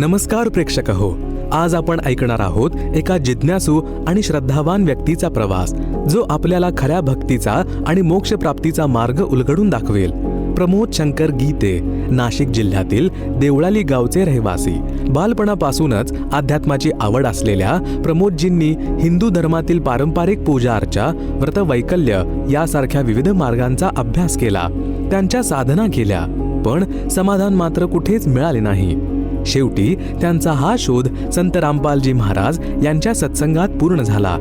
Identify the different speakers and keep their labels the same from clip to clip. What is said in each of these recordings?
Speaker 1: नमस्कार प्रेक्षक हो. आज आपण ऐकणार आहोत एका जिज्ञासू आणि श्रद्धावान व्यक्तीचा प्रवास जो आपल्याला खऱ्या भक्तीचा आणि मोक्षप्राप्तीचा मार्ग उलगडून दाखवेल. प्रमोद शंकर गीते नाशिक जिल्ह्यातील देवळाली गावचे रहिवासी. बालपणापासूनच अध्यात्माची आवड असलेल्या प्रमोदजींनी हिंदू धर्मातील पारंपरिक पूजा अर्चा व्रतवैकल्य यासारख्या विविध मार्गांचा अभ्यास केला. त्यांच्या साधना केल्या पण समाधान मात्र कुठेच मिळाले नाही. शेवटी त्यांचा हा शोध संत रामपालजी महाराज यांच्या सत्संगात पूर्ण झाला.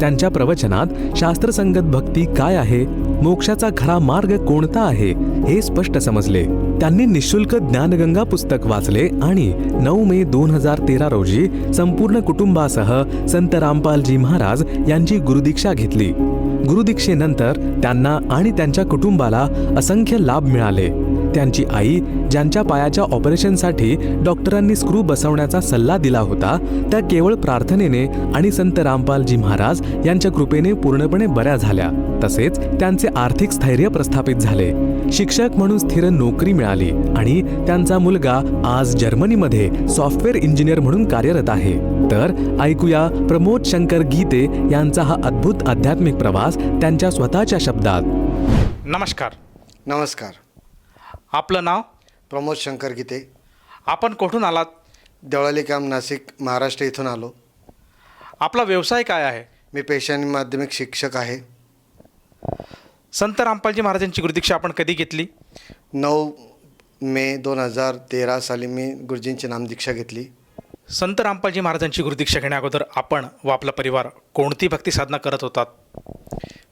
Speaker 1: त्यांच्या प्रवचनात शास्त्रसंगत भक्ती काय आहे? मोक्षाचा खरा मार्ग कोणता आहे? हे स्पष्ट समजले. त्यांनी निशुल्क ज्ञानगंगा पुस्तक वाचले आणि नऊ मे दोन हजार तेरा रोजी संपूर्ण कुटुंबासह संत रामपालजी महाराज यांची गुरुदीक्षा घेतली. गुरुदीक्षेनंतर त्यांना आणि त्यांच्या कुटुंबाला असंख्य लाभ मिळाले. त्यांची आई ज्यांच्या पायाच्या ऑपरेशनसाठी डॉक्टरांनी स्क्रू बसवण्याचा सल्ला दिला होता त्या केवळ प्रार्थनेने आणि संत रामपालजी महाराज यांच्या कृपेने पूर्णपणे बऱ्या झाल्या. तसेच त्यांचे आर्थिक स्थैर्य प्रस्थापित झाले. शिक्षक म्हणून स्थिर नोकरी मिळाली आणि त्यांचा मुलगा आज जर्मनीमध्ये सॉफ्टवेअर इंजिनियर म्हणून कार्यरत आहे. तर ऐकूया प्रमोद शंकर गीते यांचा हा अद्भुत आध्यात्मिक प्रवास त्यांच्या स्वतःच्या शब्दात.
Speaker 2: नमस्कार.
Speaker 3: नमस्कार.
Speaker 2: आपलं नाव?
Speaker 3: प्रमोद शंकर गीते.
Speaker 2: आपण कुठून आलात?
Speaker 3: देवळाली काम नाशिक महाराष्ट्र इथून आलो.
Speaker 2: आपला व्यवसाय काय आहे?
Speaker 3: मी पेशा आणि माध्यमिक शिक्षक आहे.
Speaker 2: संत रामपालजी महाराजांची गुरुदीक्षा आपण कधी घेतली?
Speaker 3: नऊ मे दोन हजार तेरा साली मी गुरुजींची नामदीक्षा घेतली.
Speaker 2: संत रामपालजी महाराजांची गुरुदीक्षा घेण्याअगोदर आपण व आपला परिवार कोणती भक्ती साधना करत होतात?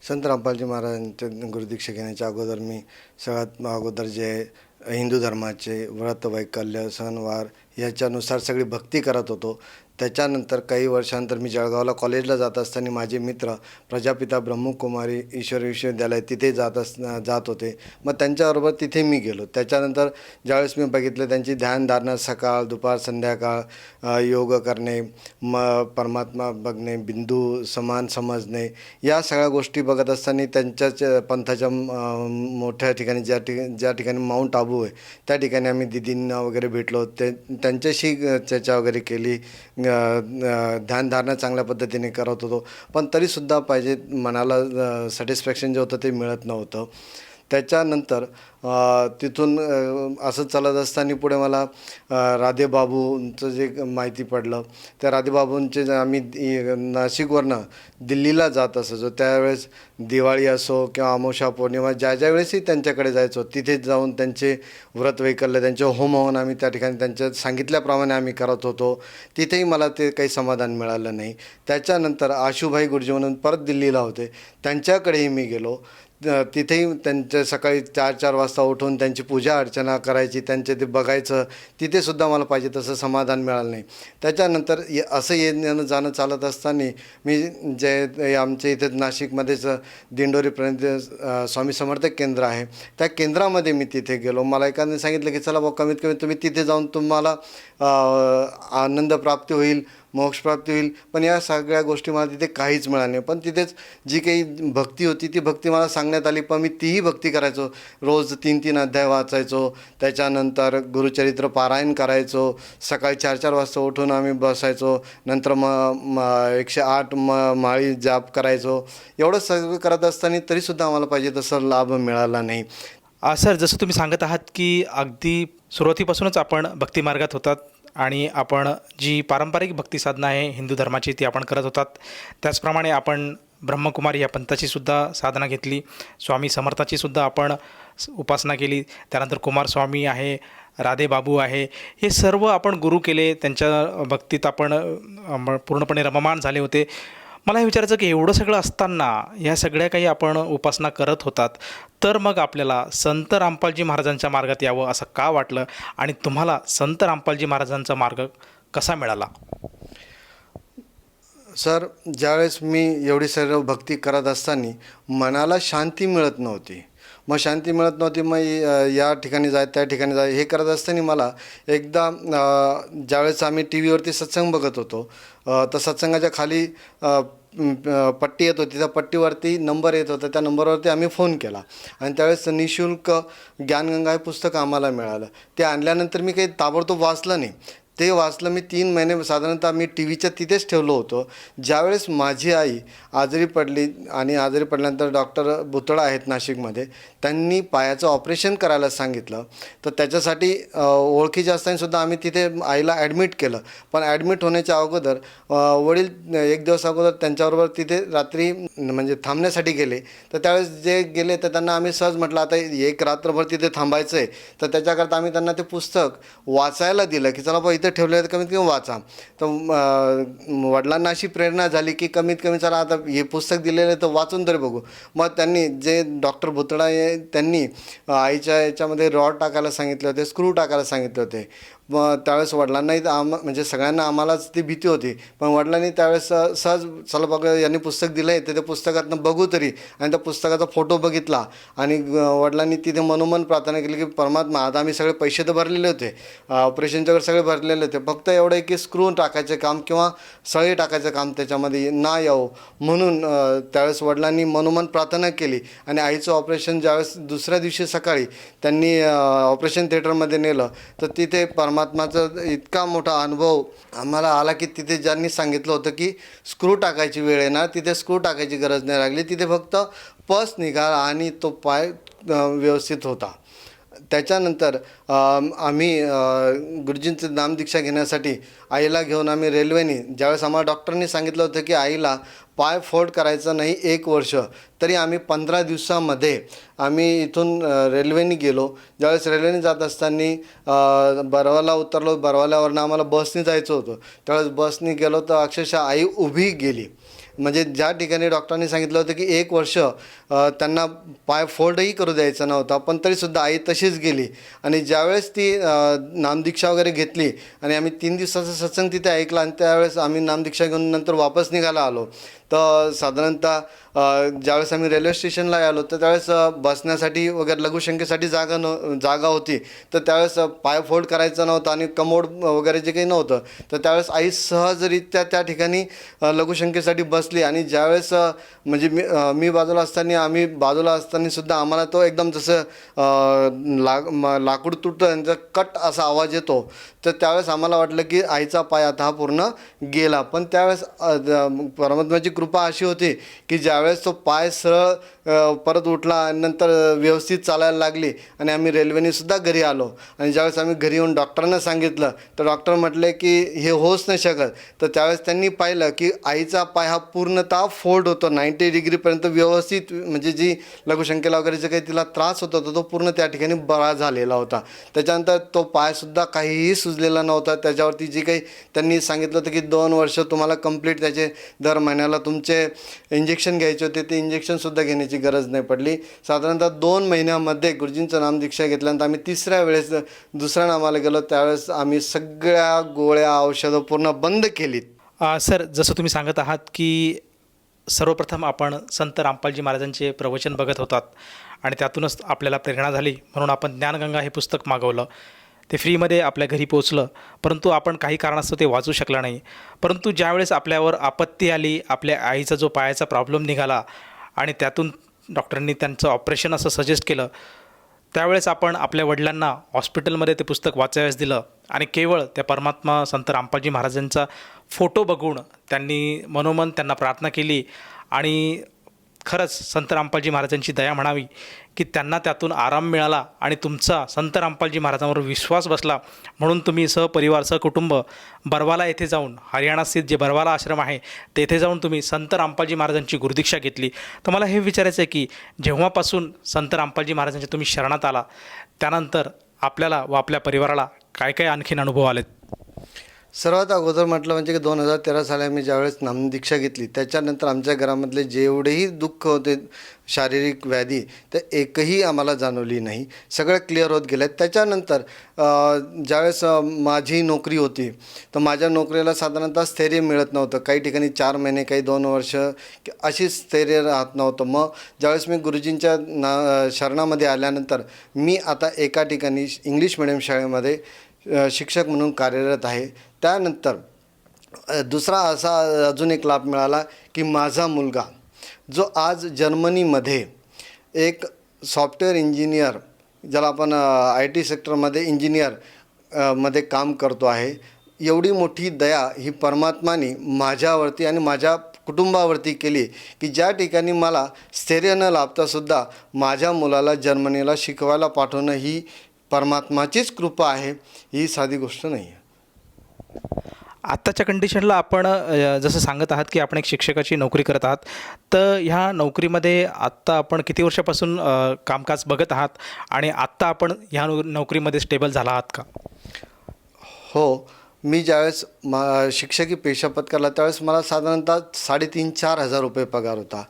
Speaker 3: संत रामपालजी महाराजांच्या गुरुदीक्षा घेण्याच्या अगोदर मी सगळ्यात अगोदर जे हिंदू धर्माचे व्रत वैकल्य सणवार याच्यानुसार सगळी भक्ती करत होतो. त्याच्यानंतर काही वर्षानंतर मी जळगावला कॉलेजला जात असताना माझे मित्र प्रजापिता ब्रह्मकुमारी ईश्वर विश्वविद्यालय तिथे जात अस जात होते. मग त्यांच्याबरोबर तिथे मी गेलो. त्याच्यानंतर ज्यावेळेस मी बघितलं त्यांची ध्यानधारणा सकाळ दुपार संध्याकाळ योग करणे म परमात्मा बघणे बिंदू समान समजणे या सगळ्या गोष्टी बघत असताना त्यांच्याच पंथाच्या मोठ्या ठिकाणी ज्या ठिका ज्या ठिकाणी माऊंट आबू आहे त्या ठिकाणी आम्ही दिदींना वगैरे भेटलो. ते त्यांच्याशी चर्चा वगैरे केली. ध्यानधारणा चांगल्या पद्धतीने करत होतो. पण तरीसुद्धा पाहिजे मनाला सॅटिस्फॅक्शन जे होतं ते मिळत नव्हतं. त्याच्यानंतर तिथून असं चालत असताना पुढे मला राधेबाबूंचं जे माहिती पडलं त्या राधेबाबूंचे आम्ही नाशिकवरनं दिल्लीला जात असायचो. त्यावेळेस दिवाळी असो किंवा अमावस्या पौर्णिमा ज्या ज्या वेळेसही त्यांच्याकडे जायचो तिथे जाऊन त्यांचे व्रत वैकल्य त्यांचे होमहवन आम्ही त्या ठिकाणी त्यांच्या सांगितल्याप्रमाणे आम्ही करत होतो. तिथेही मला ते काही समाधान मिळालं नाही. त्याच्यानंतर आशुभाई गुरुजी म्हणून परत दिल्लीला होते. त्यांच्याकडेही मी गेलो. तिथेही त्यांच्या सकाळी चार चार वाजता उठून त्यांची पूजा अर्चना करायची त्यांचे ते बघायचं तिथेसुद्धा मला पाहिजे तसं समाधान मिळालं नाही. त्याच्यानंतर ये- असं येणं जाणं चालत असताना मी जे आमच्या इथे नाशिकमध्येच दिंडोरीपर्यंत स्वामी समर्थ केंद्र आहे. त्या केंद्रामध्ये मी तिथे गेलो. मला एकाने सांगितलं की चला भाऊ कमीत कमी तुम्ही तिथे जाऊन तुम्हाला आनंद प्राप्ती होईल मोक्षप्राप्ती होईल पण या सगळ्या गोष्टी मला तिथे काहीच मिळाल्या नाही. पण तिथेच जी काही भक्ती होती ती भक्ती मला सांगण्यात आली. पण मी तीही भक्ती करायचो. रोज तीन तीन अध्याय वाचायचो. त्याच्यानंतर गुरुचरित्र पारायण करायचो. सकाळी चार चार वाजता उठून आम्ही बसायचो. नंतर मग म एकशे आठ म माळी जाप करायचो. एवढं सगळं करत असताना तरीसुद्धा आम्हाला पाहिजे तसं लाभ मिळाला नाही.
Speaker 2: सर जसं तुम्ही सांगत आहात की अगदी सुरुवातीपासूनच आपण भक्तिमार्गात होतात. आणि आपण जी पारंपरिक भक्ती साधना आहे हिंदू धर्माची ती आपण करत होतात. त्याचप्रमाणे आपण ब्रह्मकुमारी या पंथाचीसुद्धा साधना घेतली. स्वामी समर्थाचीसुद्धा आपण उपासना केली. त्यानंतर कुमारस्वामी आहे राधे बाबू आहे. हे सर्व आपण गुरु केले. त्यांच्या भक्तीत आपण पूर्णपणे रममान झाले होते. मला हे विचारायचं की एवढं सगळं असताना ह्या सगळ्या काही आपण उपासना करत होतात तर मग आपल्याला संत रामपालजी महाराजांच्या मार्गात यावं असं का वाटलं? आणि तुम्हाला संत रामपालजी महाराजांचा मार्ग कसा मिळाला?
Speaker 3: सर ज्यावेळेस मी एवढी सर्व भक्ती करत असताना मनाला शांती मिळत नव्हती. मग शांती मिळत नव्हती मग या ठिकाणी जाय त्या ठिकाणी जाय हे करत असताना मला एकदा ज्यावेळेस आम्ही टी व्हीवरती सत्संग बघत होतो तर सत्संगाच्या खाली पट्टी येत होती. त्या पट्टीवरती नंबर येत होता. त्या नंबरवरती आम्ही फोन केला. आणि त्यावेळेस निशुल्क ज्ञानगंगा हे पुस्तक आम्हाला मिळालं. ते आणल्यानंतर मी काही ताबडतोब वाचलं नाही. ते वाचलं मी तीन महिने. साधारणतः मी टी व्हीच्या तिथेच ठेवलं होतं. ज्यावेळेस माझी आई आजारी पडली आणि आजारी पडल्यानंतर डॉक्टर बुतळा आहेत नाशिकमध्ये त्यांनी पायाचं ऑपरेशन करायला सांगितलं. तर त्याच्यासाठी ओळखीच्या असतानासुद्धा आम्ही तिथे आईला ॲडमिट केलं. पण ॲडमिट होण्याच्या अगोदर वडील एक दिवस अगोदर त्यांच्याबरोबर तिथे रात्री म्हणजे थांबण्यासाठी गेले. तर त्यावेळेस जे गेले तर त्यांना आम्ही सहज म्हटलं आता एक रात्रभर तिथे थांबायचं आहे तर त्याच्याकरता आम्ही त्यांना ते पुस्तक वाचायला दिलं की चला बा इथे ठेवले तर कमीत कमी वाचा. तर वडिलांना अशी प्रेरणा झाली की कमीत कमी चला आता हे पुस्तक दिलेलं आहे तर वाचून तरी बघू. मग त्यांनी जे डॉक्टर भुतडा हे त्यांनी आईच्या याच्यामध्ये रॉड टाकायला सांगितले होते स्क्रू टाकायला सांगितले होते. मग त्यावेळेस वडिलांनाही तर आम म्हणजे सगळ्यांना आम्हालाच ती भीती होती. पण वडिलांनी त्यावेळेस सहज चला बघ यांनी पुस्तक दिलं आहे तर त्या पुस्तकातनं बघू तरी. आणि त्या पुस्तकाचा फोटो बघितला. आणि वडिलांनी तिथे मनोमन प्रार्थना केली की परमात्मा आता आम्ही सगळे पैसे तर भरलेले होते. ऑपरेशनच्या वगैरे सगळे भरलेले होते. फक्त एवढं आहे की स्क्रू टाकायचं काम किंवा सळी टाकायचं काम त्याच्यामध्ये ना यावं. म्हणून त्यावेळेस वडिलांनी मनोमन प्रार्थना केली. आणि आईचं ऑपरेशन ज्यावेळेस दुसऱ्या दिवशी सकाळी त्यांनी ऑपरेशन थिएटरमध्ये नेलं तर तिथे परमात्माचा इतका मोठा अनुभव आम्हाला आला की तिथे ज्यांनी सांगितलं होतं की स्क्रू टाकायची वेळ आहे ना तिथे स्क्रू टाकायची गरज नाही लागली तिथे फक्त पस निघाला आणि तो पाय व्यवस्थित होता. त्याच्यानंतर आम्ही अ, गुरुजींचं नामदीक्षा घेण्यासाठी आईला घेऊन आम्ही रेल्वेने ज्यावेळेस आम्हाला डॉक्टरनी सांगितलं होतं की आईला पाय फोड करायचा नाही एक वर्ष तरी आम्ही पंधरा दिवसामध्ये आम्ही इथून रेल्वेने गेलो. ज्यावेळेस रेल्वेने जात असताना बरवाला उतरलो. बरवाल्यावरनं आम्हाला बसने जायचं होतं. त्यावेळेस बसने गेलो तर अक्षरशः आई उभी गेली. म्हणजे ज्या ठिकाणी डॉक्टरांनी सांगितलं होतं की एक वर्ष त्यांना पाय फोल्डही करू द्यायचा नव्हता पण तरीसुद्धा आई तशीच गेली. आणि ज्यावेळेस ती नामदीक्षा वगैरे घेतली आणि आम्ही तीन दिवसाचा सत्संग तिथे ऐकला आणि त्यावेळेस आम्ही नामदीक्षा घेऊन नंतर वापस निघायला आलो. तर साधारणतः ज्यावेळेस आम्ही रेल्वे स्टेशनला आलो तर त्यावेळेस बसण्यासाठी वगैरे लघुशंकेसाठी जागा न जागा होती. तर त्यावेळेस पाय फोल्ड करायचा नव्हता आणि कमोड वगैरे जे काही नव्हतं तर त्यावेळेस आई सहजरित्या त्या ठिकाणी लघुशंकेसाठी बस बसली आणि ज्यावेळेस म्हणजे मी मी बाजूला असताना आम्ही बाजूला असताना सुद्धा आम्हाला तो एकदम जसं लाग म- लाकूड तुटतं त्यांचा कट असा आवाज येतो. तर त्यावेळेस आम्हाला वाटलं की आईचा पाय आता हा पूर्ण गेला. पण त्यावेळेस परमात्म्याची कृपा अशी होती की ज्यावेळेस तो पाय सरळ परत उठला आणि नंतर व्यवस्थित चालायला लागली आणि आम्ही रेल्वेनेसुद्धा घरी आलो. आणि ज्यावेळेस आम्ही घरी येऊन डॉक्टरांना सांगितलं तर डॉक्टर म्हटले की हे होऊच नाही शकत. तर त्यावेळेस त्यांनी पाहिलं की आईचा पाय हा पूर्णतः फोल्ड होतो. नाईंटी डिग्रीपर्यंत व्यवस्थित म्हणजे जी लघुशंकेला वगैरे जे काही तिला त्रास होत होता तो पूर्ण त्या ठिकाणी बरा झालेला होता. त्याच्यानंतर तो पायसुद्धा काहीही सु सुचलेला नव्हता. त्याच्यावरती जी काही त्यांनी सांगितलं होतं की दोन वर्ष तुम्हाला कंप्लीट त्याचे दर महिन्याला तुमचे इंजेक्शन घ्यायचे होते ते इंजेक्शनसुद्धा घेण्याची गरज नाही पडली. साधारणतः दोन महिन्यामध्ये गुरुजींचं नाम दीक्षा घेतल्यानंतर आम्ही तिसऱ्या वेळेस दुसऱ्या नामाला गेलो. त्यावेळेस आम्ही सगळ्या गोळ्या औषधं पूर्ण बंद केलीत.
Speaker 2: सर जसं तुम्ही सांगत आहात की सर्वप्रथम आपण संत रामपालजी महाराजांचे प्रवचन बघत होतात आणि त्यातूनच आपल्याला प्रेरणा झाली. म्हणून आपण ज्ञानगंगा हे पुस्तक मागवलं. ते फ्रीमध्ये आपल्या घरी पोचलं परंतु आपण काही कारणास्तव ते वाचू शकला नाही. परंतु ज्यावेळेस आपल्यावर आपत्ती आली आपल्या आईचा जो पायाचा प्रॉब्लेम निघाला आणि त्यातून डॉक्टरांनी त्यांचं ऑपरेशन असं सजेस्ट केलं त्यावेळेस आपण आपल्या वडिलांना हॉस्पिटलमध्ये ते पुस्तक वाचावयास दिलं आणि केवळ त्या परमात्मा संत रामपालजी महाराजांचा फोटो बघून त्यांनी मनोमन त्यांना प्रार्थना केली आणि खरंच संत रामपालजी महाराजांची दया म्हणावी की त्यांना त्यातून आराम मिळाला आणि तुमचा संत रामपालजी महाराजांवर विश्वास बसला. म्हणून तुम्ही सहपरिवार सहकुटुंब बरवाला येथे जाऊन हरियाणा स्थित जे बरवाला आश्रम आहे तेथे जाऊन तुम्ही संत रामपालजी महाराजांची गुरुदीक्षा घेतली. तर मला हे विचारायचं आहे की जेव्हापासून संत रामपालजी महाराजांच्या तुम्ही शरणात आला त्यानंतर आपल्याला व आपल्या परिवाराला काय काय आणखीन अनुभव आलेत?
Speaker 3: सर्वात अगोदर म्हटलं म्हणजे की दोन हजार तेरा साली आम्ही ज्यावेळेस नामदीक्षा घेतली त्याच्यानंतर आमच्या घरामधले जेवढेही दुःख होते शारीरिक व्याधी तर एकही आम्हाला जाणवली नाही. सगळं क्लिअर होत गेलं. त्याच्यानंतर ज्यावेळेस माझी नोकरी होती तर माझ्या नोकरीला साधारणतः स्थैर्य मिळत नव्हतं. काही ठिकाणी चार महिने काही दोन वर्ष अशी स्थैर्य राहत नव्हतं. मग ज्यावेळेस मी गुरुजींच्या ना शरणामध्ये आल्यानंतर मी आता एका ठिकाणी इंग्लिश मिडियम शाळेमध्ये शिक्षक म्हणून कार्यरत आहे. त्यानंतर दुसरा असा अजून एक लाभ मिळाला की माझा मुलगा जो आज जर्मनीमध्ये एक सॉफ्टवेअर इंजिनियर ज्याला आपण आय टी सेक्टरमध्ये इंजिनियरमध्ये काम करतो आहे एवढी मोठी दया ही परमात्माने माझ्यावरती आणि माझ्या कुटुंबावरती केली की ज्या ठिकाणी मला स्थैर्य न लाभतासुद्धा माझ्या मुलाला जर्मनीला शिकवायला पाठवणं ही परमात्माचीच कृपा आहे ही साधी गोष्ट नाही आहे.
Speaker 2: आत्ताच्या कंडिशनला आपण जसं सांगत आहात की आपण एक शिक्षकाची नोकरी करत आहात तर ह्या नोकरीमध्ये आत्ता आपण किती वर्षापासून कामकाज बघत आहात आणि आत्ता आपण ह्या नोकरीमध्ये स्टेबल झाला आहात का?
Speaker 3: हो मी ज्यावेळेस मा शिक्षकी पेशा पत्करला त्यावेळेस मला साधारणतः साडेतीन चार हजार रुपये पगार होता.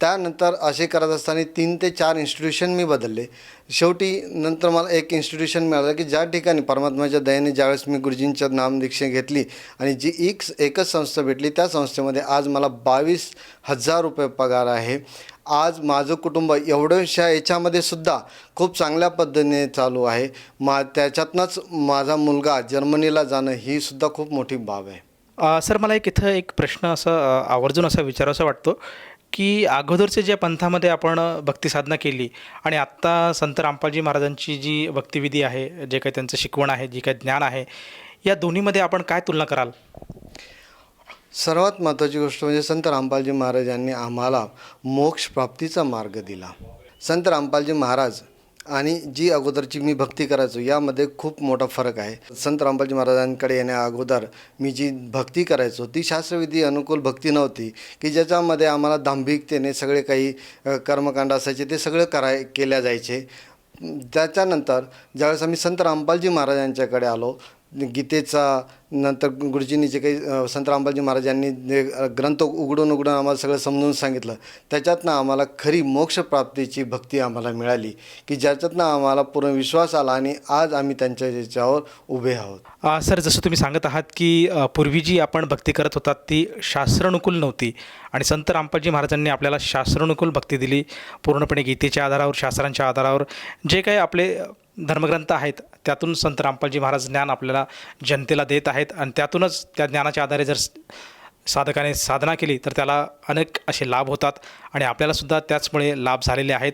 Speaker 3: त्यानंतर असे करत असताना तीन ते चार इन्स्टिट्यूशन मी बदलले. शेवटी नंतर मला एक इन्स्टिट्यूशन मिळालं की ज्या ठिकाणी परमात्माच्या दयाने ज्यावेळेस मी गुरुजींच्या नामदीक्षा घेतली आणि जी एक एकच संस्था भेटली त्या संस्थेमध्ये आज मला बावीस हजार रुपये पगार आहे. आज माझं कुटुंब एवढ्याशा याच्यामध्ये सुद्धा खूप चांगल्या पद्धतीने चालू आहे. मा त्याच्यातनंच माझा मुलगा जर्मनीला जाणं ही सुद्धा खूप मोठी बाब आहे.
Speaker 2: सर मला एक इथं एक प्रश्न असा आवर्जून असा विचारावासा वाटतो. की अगोदरचे ज्या पंथामध्ये आपण भक्तिसाधना केली आणि आत्ता संत रामपालजी महाराजांची जी भक्तिविधी आहे जे काही त्यांचं शिकवण आहे जे काही ज्ञान आहे या दोन्हीमध्ये आपण काय तुलना कराल?
Speaker 3: सर्वात महत्त्वाची गोष्ट म्हणजे संत रामपालजी महाराजांनी आम्हाला मोक्ष प्राप्तीचा मार्ग दिला. संत रामपालजी महाराज आणि जी अगोदरची मी भक्ती करायचो यामध्ये खूप मोठा फरक आहे. संत रामबाजी महाराजांकडे येण्या अगोदर मी जी भक्ती करायचो ती शास्त्रविधी अनुकूल भक्ती नव्हती की ज्याच्यामध्ये आम्हाला दांभिकतेने सगळे काही कर्मकांड असायचे ते सगळं कराय केल्या जायचे. त्याच्यानंतर ज्यावेळेस आम्ही संत रामपालजी महाराजांच्याकडे आलो गीतेचा नंतर गुरुजींनी जे काही संत रामबाजी महाराजांनी जे ग्रंथ उघडून उघडून आम्हाला सगळं समजून सांगितलं. त्याच्यातनं आम्हाला खरी मोक्षप्राप्तीची भक्ती आम्हाला मिळाली की ज्याच्यातनं आम्हाला पूर्ण विश्वास आला आणि आज आम्ही त्यांच्या याच्यावर उभे आहोत.
Speaker 2: सर जसं तुम्ही सांगत आहात की पूर्वी जी आपण भक्ती करत होतात ती शास्त्रानुकूल नव्हती. आणि संत रामपालजी महाराजांनी आपल्याला शास्त्रानुकूल भक्ती दिली. पूर्णपणे गीतेच्या आधारावर शास्त्रांच्या आधारावर जे काही आपले धर्मग्रंथ आहेत त्यातून संत रामपालजी महाराज ज्ञान आपल्याला जनतेला देत आहेत आणि त्यातूनच त्या ज्ञानाच्या आधारे जर साधकाने साधना केली तर त्याला अनेक असे लाभ होतात आणि आपल्यालासुद्धा त्याचमुळे लाभ झालेले आहेत.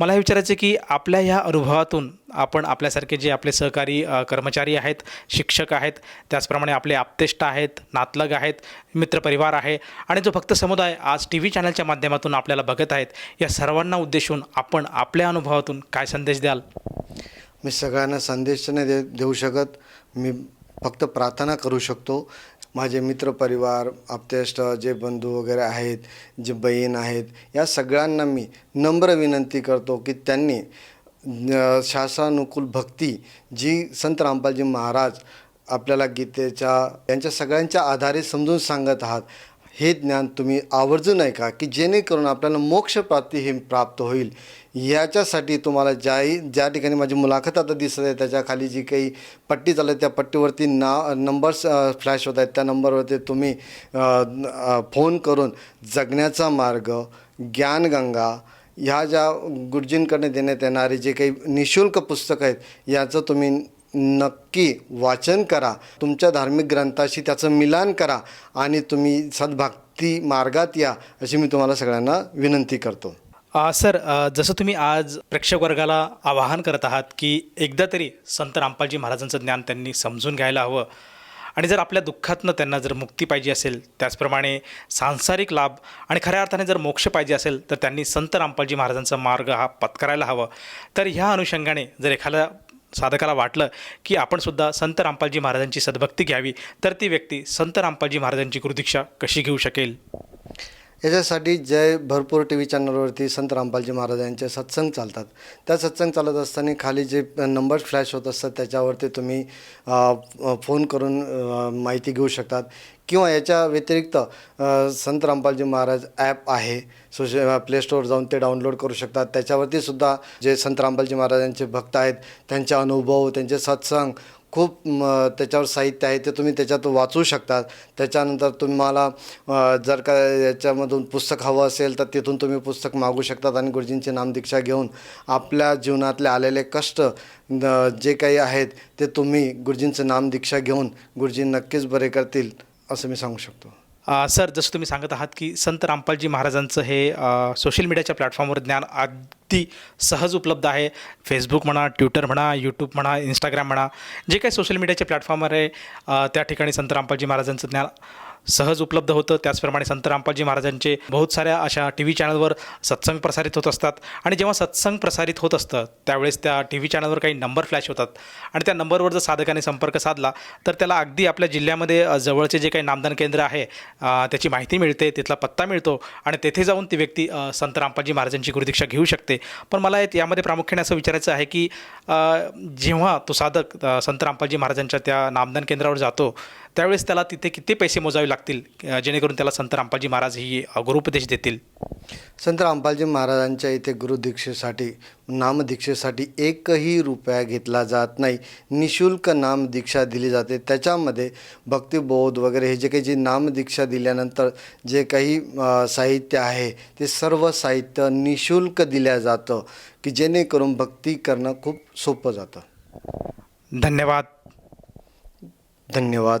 Speaker 2: मला हे विचारायचं की आपल्या ह्या अनुभवातून आपण आपल्यासारखे जे आपले सहकारी कर्मचारी आहेत शिक्षक आहेत त्याचप्रमाणे आपले आप्तेष्ट आहेत नातलग आहेत मित्रपरिवार आहे आणि जो भक्त समुदाय आज टी व्ही चॅनलच्या माध्यमातून आपल्याला बघत आहेत या सर्वांना उद्देशून आपण आपल्या अनुभवातून काय संदेश द्याल?
Speaker 3: मी सगळ्यांना संदेश नाही दे देऊ शकत. मी फक्त प्रार्थना करू शकतो. माझे मित्रपरिवार आप्तेष्ट जे बंधू वगैरे आहेत जे बहीण आहेत या सगळ्यांना मी नम्र विनंती करतो की त्यांनी शास्त्रानुकूल भक्ती जी संत रामपालजी महाराज आपल्याला गीतेच्या यांच्या सगळ्यांच्या आधारे समजून सांगत आहात हे ज्ञान तुम्ही आवर्जून ऐका की जेणेकरून आपल्याला मोक्षप्राप्ती ही प्राप्त होईल. याच्यासाठी तुम्हाला ज्याही ज्या ठिकाणी माझी मुलाखत आता दिसत आहे त्याच्याखाली जी काही पट्टी चालत त्या पट्टीवरती ना नंबर्स फ्लॅश होत आहेत. त्या नंबरवरती तुम्ही फोन करून जगण्याचा मार्ग ज्ञानगंगा ह्या ज्या गुरुजींकडे देण्यात येणारे जे काही निशुल्क पुस्तकं आहेत याचं तुम्ही नक्की वाचन करा. तुमच्या धार्मिक ग्रंथाशी त्याचं मिलान करा आणि तुम्ही सद्भक्ती मार्गात या अशी मी तुम्हाला सगळ्यांना विनंती करतो.
Speaker 2: सर जसं तुम्ही आज प्रेक्षक वर्गाला आवाहन करत आहात की एकदा तरी संत रामपालजी महाराजांचं ज्ञान त्यांनी समजून घ्यायला हवं आणि जर आपल्या दुःखातनं त्यांना जर मुक्ती पाहिजे असेल त्याचप्रमाणे सांसारिक लाभ आणि खऱ्या अर्थाने जर मोक्ष पाहिजे असेल तर त्यांनी संत रामपालजी महाराजांचा मार्ग हा पत्करायला हवा. तर ह्या अनुषंगाने जर एखाद्या साधकाला वाटलं की आपण सुद्धा संत रामपालजी महाराजांची सद्भक्ती घ्यावी तर ती व्यक्ती संत रामपालजी महाराजांची गुरुदीक्षा कशी घेऊ शकेल?
Speaker 3: याच्यासाठी जय भरपूर टी व्ही चॅनलवरती संत रामपालजी महाराजांचे सत्संग चालतात. त्या सत्संग चालत असताना खाली जे नंबर फ्लॅश होत असतात त्याच्यावरती तुम्ही फोन करून माहिती घेऊ शकतात. किंवा याच्या व्यतिरिक्त संत रामपालजी महाराज ॲप आहे. सोशल प्ले स्टोअर जाऊन ते डाउनलोड करू शकतात. त्याच्यावरती सुद्धा जे संत रामपालजी महाराजांचे भक्त आहेत त्यांचे अनुभव त्यांचे सत्संग खूप त्याच्यावर साहित्य आहे ते तुम्ही त्याच्यात वाचू शकतात. त्याच्यानंतर तुम्हाला जर का याच्यामधून पुस्तक हवं असेल तर तिथून तुम्ही पुस्तक मागू शकतात आणि गुरुजींची नामदीक्षा घेऊन आपल्या जीवनातले आलेले कष्ट न- जे काही आहेत ते तुम्ही गुरुजींचं नामदीक्षा घेऊन गुरुजी नक्कीच बरे करतील असं मी सांगू शकतो.
Speaker 2: सर जसं तुम्ही सांगत आहात की संत रामपालजी महाराजांचं हे सोशल मीडियाच्या प्लॅटफॉर्मवर ज्ञान अगदी सहज उपलब्ध आहे. फेसबुक म्हणा ट्विटर म्हणा यूट्यूब म्हणा इंस्टाग्राम म्हणा जे काही सोशल मीडियाचे प्लॅटफॉर्मवर आहे त्या ठिकाणी संत रामपालजी महाराजांचं ज्ञान सहज उपलब्ध होतं. त्याचप्रमाणे संत रामपालजी महाराजांचे बहुत साऱ्या अशा टी व्ही चॅनलवर सत्संग प्रसारित होत असतात. आणि जेव्हा सत्संग प्रसारित होत असतं त्यावेळेस त्या टी व्ही चॅनलवर काही नंबर फ्लॅश होतात. आणि त्या नंबरवर जर साधकाने संपर्क साधला तर त्याला अगदी आपल्या जिल्ह्यामध्ये जवळचे जे काही नामदान केंद्र आहे त्याची माहिती मिळते तिथला पत्ता मिळतो. आणि तेथे जाऊन ती व्यक्ती संत रामपालजी महाराजांची गुरुदीक्षा घेऊ शकते. पण मला यामध्ये प्रामुख्याने असं विचारायचं आहे की जेव्हा तो साधक संत रामपालजी महाराजांच्या त्या नामदान केंद्रावर जातो त्यावेळेस त्याला तिथे किती पैसे मोजावे लागतील? जेणेकरून त्याला संत रामपालजी महाराज ही गुरुपदेश देतील?
Speaker 3: संत रामपालजी महाराजांच्या इथे गुरुदीक्षेसाठी नामदीक्षेसाठी एकही रुपया घेतला जात नाही. निशुल्क नामदीक्षा दिली जाते. त्याच्यामध्ये भक्तिबोध वगैरे हे जे काही जी नामदीक्षा दिल्यानंतर जे काही साहित्य आहे ते सर्व साहित्य निशुल्क दिल्या जातं की जेणेकरून भक्ती करणं खूप सोपं जातं.
Speaker 2: धन्यवाद.
Speaker 3: धन्यवाद.